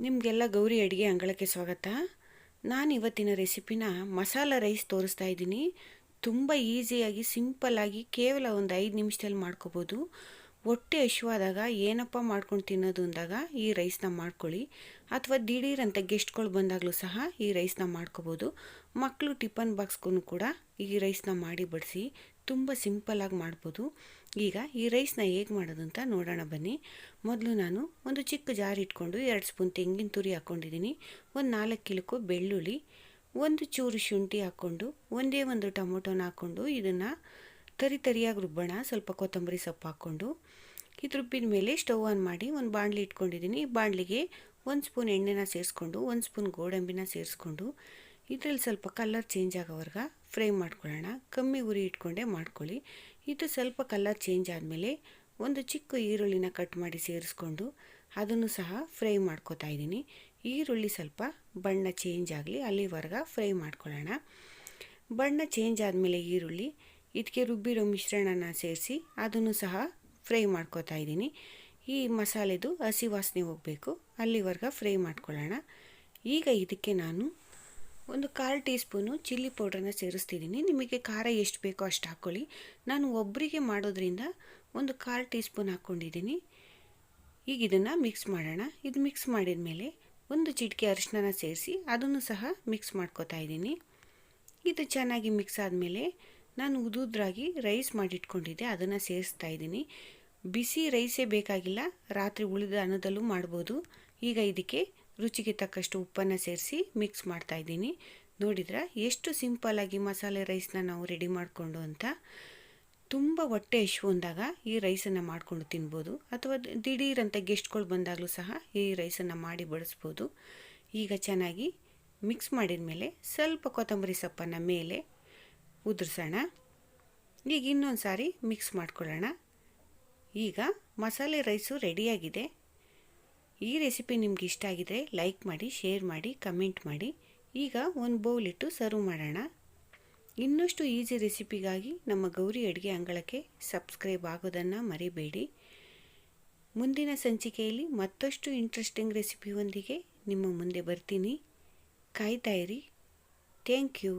ನಿಮಗೆಲ್ಲ ಗೌರಿ ಅಡುಗೆ ಅಂಗಳಕ್ಕೆ ಸ್ವಾಗತ. ನಾನು ಇವತ್ತಿನ ರೆಸಿಪಿನ ಮಸಾಲ ರೈಸ್ ತೋರಿಸ್ತಾ ಇದ್ದೀನಿ. ತುಂಬ ಈಸಿಯಾಗಿ, ಸಿಂಪಲ್ಲಾಗಿ ಕೇವಲ ಒಂದು ಐದು ನಿಮಿಷದಲ್ಲಿ ಮಾಡ್ಕೋಬೋದು. ಹೊಟ್ಟೆ ಹಶುವಾದಾಗ ಏನಪ್ಪ ಮಾಡ್ಕೊಂಡು ತಿನ್ನೋದು ಅಂದಾಗ ಈ ರೈಸ್ನ ಮಾಡ್ಕೊಳ್ಳಿ. ಅಥವಾ ದಿಢೀರಂತ ಗೆಸ್ಟ್ಗಳು ಬಂದಾಗಲೂ ಸಹ ಈ ರೈಸ್ನ ಮಾಡ್ಕೋಬೋದು. ಮಕ್ಕಳು ಟಿಫನ್ ಬಾಕ್ಸ್ಗೂ ಕೂಡ ಈ ರೈಸ್ನ ಮಾಡಿ ಬಡಿಸಿ ತುಂಬ ಸಿಂಪಲ್ಲಾಗಿ ಮಾಡ್ಬೋದು. ಈಗ ಈ ರೈಸ್ನ ಹೇಗೆ ಮಾಡೋದು ಅಂತ ನೋಡೋಣ ಬನ್ನಿ. ಮೊದಲು ನಾನು ಒಂದು ಚಿಕ್ಕ ಜಾರ್ ಇಟ್ಕೊಂಡು ಎರಡು ಸ್ಪೂನ್ ತೆಂಗಿನ ತುರಿ ಹಾಕ್ಕೊಂಡಿದ್ದೀನಿ. ಒಂದು ನಾಲ್ಕು ಕಿಲೋಕು ಬೆಳ್ಳುಳ್ಳಿ, ಒಂದು ಚೂರು ಶುಂಠಿ ಹಾಕ್ಕೊಂಡು, ಒಂದೇ ಒಂದು ಟೊಮೊಟೊನ ಹಾಕ್ಕೊಂಡು ಇದನ್ನು ತರಿ ತರಿಯಾಗಿ ರುಬ್ಬೋಣ, ಸ್ವಲ್ಪ ಕೊತ್ತಂಬರಿ ಸೊಪ್ಪು ಹಾಕ್ಕೊಂಡು ಇದು ರುಬ್ಬಿದ ಮೇಲೆ ಸ್ಟವ್ ಆನ್ ಮಾಡಿ ಒಂದು ಬಾಣಲಿ ಇಟ್ಕೊಂಡಿದ್ದೀನಿ ಬಾಣಲಿಗೆ ಒಂದು ಸ್ಪೂನ್ ಎಣ್ಣೆನ ಸೇರಿಸ್ಕೊಂಡು, ಒಂದು ಸ್ಪೂನ್ ಗೋಡಂಬಿನ ಸೇರಿಸ್ಕೊಂಡು, ಇದರಲ್ಲಿ ಸ್ವಲ್ಪ ಕಲರ್ ಚೇಂಜ್ ಆಗೋವರೆಗೆ ಫ್ರೈ ಮಾಡ್ಕೊಳ್ಳೋಣ. ಕಮ್ಮಿ ಉರಿ ಇಟ್ಕೊಂಡೇ ಮಾಡ್ಕೊಳ್ಳಿ. ಇದು ಸ್ವಲ್ಪ ಕಲರ್ ಚೇಂಜ್ ಆದಮೇಲೆ ಒಂದು ಚಿಕ್ಕ ಈರುಳ್ಳಿನ ಕಟ್ ಮಾಡಿ ಸೇರಿಸ್ಕೊಂಡು, ಅದನ್ನು ಸಹ ಫ್ರೈ ಮಾಡ್ಕೋತಾ ಇದ್ದೀನಿ. ಈರುಳ್ಳಿ ಸ್ವಲ್ಪ ಬಣ್ಣ ಚೇಂಜ್ ಆಗಲಿ, ಅಲ್ಲಿವರೆಗೆ ಫ್ರೈ ಮಾಡ್ಕೊಳ್ಳೋಣ. ಬಣ್ಣ ಚೇಂಜ್ ಆದಮೇಲೆ ಈರುಳ್ಳಿ ಇದಕ್ಕೆ ರುಬ್ಬಿರೋ ಮಿಶ್ರಣನ ಸೇರಿಸಿ ಅದನ್ನು ಸಹ ಫ್ರೈ ಮಾಡ್ಕೋತಾ ಇದ್ದೀನಿ. ಈ ಮಸಾಲೆದು ಹಸಿ ವಾಸನೆ ಹೋಗಬೇಕು. ಅಲ್ಲಿವರೆಗೆ ಫ್ರೈ ಮಾಡ್ಕೊಳ್ಳೋಣ. ಈಗ ಇದಕ್ಕೆ ನಾನು ಒಂದು ಕಾಲು ಟೀ ಸ್ಪೂನು ಚಿಲ್ಲಿ ಪೌಡ್ರನ್ನ ಸೇರಿಸ್ತಿದ್ದೀನಿ. ನಿಮಗೆ ಖಾರ ಎಷ್ಟು ಬೇಕೋ ಅಷ್ಟು ಹಾಕ್ಕೊಳ್ಳಿ. ನಾನು ಒಬ್ಬರಿಗೆ ಮಾಡೋದ್ರಿಂದ ಒಂದು ಕಾಲು ಟೀ ಸ್ಪೂನ್ ಹಾಕ್ಕೊಂಡಿದ್ದೀನಿ. ಈಗ ಇದನ್ನು ಮಿಕ್ಸ್ ಮಾಡೋಣ. ಇದು ಮಿಕ್ಸ್ ಮಾಡಿದ ಮೇಲೆ ಒಂದು ಚಿಟಿಕೆ ಅರಿಶಿನ ಸೇರಿಸಿ ಅದನ್ನು ಸಹ ಮಿಕ್ಸ್ ಮಾಡ್ಕೋತಾ ಇದ್ದೀನಿ. ಇದು ಚೆನ್ನಾಗಿ ಮಿಕ್ಸ್ ಆದಮೇಲೆ ನಾನು ಉದುದ್ರಾಗಿ ರೈಸ್ ಮಾಡಿಟ್ಕೊಂಡಿದ್ದೆ, ಅದನ್ನು ಸೇರಿಸ್ತಾ ಇದ್ದೀನಿ. ಬಿಸಿ ರೈಸೇ ಬೇಕಾಗಿಲ್ಲ, ರಾತ್ರಿ ಉಳಿದ ಅನ್ನದಲ್ಲೂ ಮಾಡ್ಬೋದು. ಈಗ ಇದಕ್ಕೆ ರುಚಿಗೆ ತಕ್ಕಷ್ಟು ಉಪ್ಪನ್ನು ಸೇರಿಸಿ ಮಿಕ್ಸ್ ಮಾಡ್ತಾ ಇದ್ದೀನಿ. ನೋಡಿದ್ರೆ ಎಷ್ಟು ಸಿಂಪಲ್ಲಾಗಿ ಮಸಾಲೆ ರೈಸ್ನ ನಾವು ರೆಡಿ ಮಾಡಿಕೊಂಡು ಅಂತ. ತುಂಬ ಹೊಟ್ಟೆ ಹಶು ಅಂದಾಗ ಈ ರೈಸನ್ನು ಮಾಡಿಕೊಂಡು ತಿನ್ಬೋದು. ಅಥವಾ ದಿಢೀರಂತ ಗೆಸ್ಟ್ಗಳು ಬಂದಾಗಲೂ ಸಹ ಈ ರೈಸನ್ನು ಮಾಡಿ ಬಳಸ್ಬೋದು ಈಗ ಚೆನ್ನಾಗಿ ಮಿಕ್ಸ್ ಮಾಡಿದ ಮೇಲೆ ಸ್ವಲ್ಪ ಕೊತ್ತಂಬರಿ ಸೊಪ್ಪನ್ನು ಮೇಲೆ ಉದುರ್ಸೋಣ. ಈಗ ಇನ್ನೊಂದು ಸಾರಿ ಮಿಕ್ಸ್ ಮಾಡ್ಕೊಳ್ಳೋಣ. ಈಗ ಮಸಾಲೆ ರೈಸು ರೆಡಿಯಾಗಿದೆ. ಈ ರೆಸಿಪಿ ನಿಮ್ಗೆ ಇಷ್ಟ ಆಗಿದರೆ ಲೈಕ್ ಮಾಡಿ ಶೇರ್ ಮಾಡಿ ಕಮೆಂಟ್ ಮಾಡಿ. ಈಗ ಒಂದು ಬೌಲಿಟ್ಟು ಸರ್ವ್ ಮಾಡೋಣ. ಇನ್ನಷ್ಟು ಈಸಿ ರೆಸಿಪಿಗಾಗಿ ನಮ್ಮ ಗೌರಿ ಅಡುಗೆ ಅಂಗಳಕ್ಕೆ ಸಬ್ಸ್ಕ್ರೈಬ್ ಆಗೋದನ್ನು ಮರಿಬೇಡಿ. ಮುಂದಿನ ಸಂಚಿಕೆಯಲ್ಲಿ ಮತ್ತಷ್ಟು ಇಂಟ್ರೆಸ್ಟಿಂಗ್ ರೆಸಿಪಿಯೊಂದಿಗೆ ನಿಮ್ಮ ಮುಂದೆ ಬರ್ತೀನಿ. ಕಾಯ್ತಾ ಇರಿ. Thank you